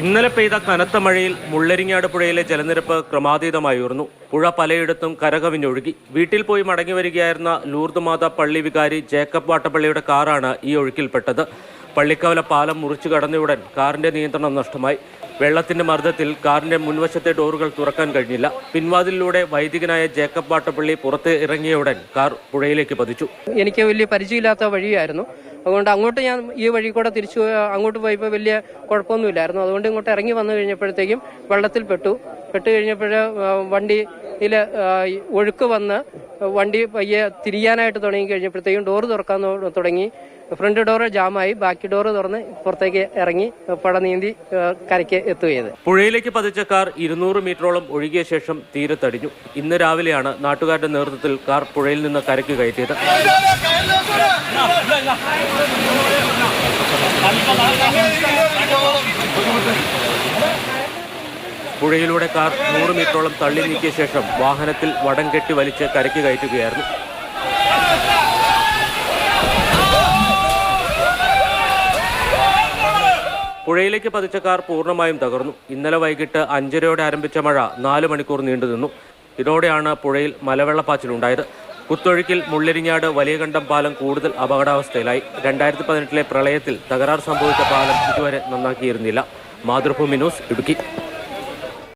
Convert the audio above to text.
ഇന്നലെ പെയ്ത കനത്ത മഴയിൽ മുള്ളരിങ്ങാട് പുഴയിലെ ജലനിരപ്പ് ക്രമാതീതമായി ഉയർന്നു. പുഴ പലയിടത്തും കരകവിഞ്ഞൊഴുകി. വീട്ടിൽ പോയി മടങ്ങി വരികയായിരുന്ന ലൂർദ് പള്ളി വികാരി ജേക്കബ് വാട്ടപ്പള്ളിയുടെ കാറാണ് ഈ ഒഴുക്കിൽപ്പെട്ടത്. പള്ളിക്കവല പാലം മുറിച്ചു കടന്നയുടൻ കാറിന്റെ നിയന്ത്രണം നഷ്ടമായി. വെള്ളത്തിന്റെ മർദ്ദത്തിൽ കാറിന്റെ മുൻവശത്തെ ഡോറുകൾ തുറക്കാൻ കഴിഞ്ഞില്ല. പിൻവാതിലിലൂടെ വൈദികനായ ജേക്കബ് വാട്ടപ്പള്ളി പുറത്ത് ഇറങ്ങിയ ഉടൻ കാർ പുഴയിലേക്ക് പതിച്ചു. എനിക്ക് വലിയ പരിചയമില്ലാത്ത വഴിയായിരുന്നു. അതുകൊണ്ട് അങ്ങോട്ട് ഞാൻ ഈ വഴി കൂടെ തിരിച്ചു അങ്ങോട്ട് പോയപ്പോൾ വലിയ കുഴപ്പമൊന്നുമില്ലായിരുന്നു. അതുകൊണ്ട് ഇങ്ങോട്ട് ഇറങ്ങി വന്നു കഴിഞ്ഞപ്പോഴത്തേക്കും വെള്ളത്തിൽ പെട്ടു. പെട്ട് കഴിഞ്ഞപ്പോൾ വണ്ടിയിൽ ഒഴുക്ക് വന്ന് വണ്ടി പയ്യെ തിരിയാനായിട്ട് തുടങ്ങി കഴിഞ്ഞപ്പോഴത്തേക്കും ഡോറ് തുറക്കാൻ തുടങ്ങി. ഫ്രണ്ട് ഡോറ് ജാമായി ബാക്കി ഡോറ് തുറന്ന് പുറത്തേക്ക് ഇറങ്ങി പട നീന്തി കരയ്ക്ക് എത്തുകയത്. പുഴയിലേക്ക് പതിച്ച കാർ ഇരുന്നൂറ് മീറ്ററോളം ഒഴുകിയ ശേഷം തീരത്തടിഞ്ഞു ഇന്ന് രാവിലെയാണ് നാട്ടുകാരുടെ നേതൃത്വത്തിൽ കാർ പുഴയിൽ നിന്ന് കരയ്ക്ക് കയറ്റിയത്. പുഴയിലൂടെ കാർ നൂറ് മീറ്ററോളം തള്ളി നീക്കിയ ശേഷം വാഹനത്തിൽ വടം കെട്ടി വലിച്ച് കരയ്ക്ക് കയറ്റുകയായിരുന്നു. പുഴയിലേക്ക് പതിച്ച കാർ പൂർണമായും തകർന്നു. ഇന്നലെ വൈകിട്ട് അഞ്ചരയോടെ ആരംഭിച്ച മഴ നാല് മണിക്കൂർ നീണ്ടുനിന്നു ഇതോടെയാണ് പുഴയിൽ മലവെള്ളപ്പാച്ചിലുണ്ടായത്. കുത്തൊഴുക്കിൽ മുള്ളിരിങ്ങാട് വലിയകണ്ടം പാലം കൂടുതൽ അപകടാവസ്ഥയിലായി. രണ്ടായിരത്തി പതിനെട്ടിലെ പ്രളയത്തിൽ തകരാർ സംഭവിച്ച പാലം ഇതുവരെ നന്നാക്കിയിരുന്നില്ല. മാതൃഭൂമി ന്യൂസ് ഇടുക്കി.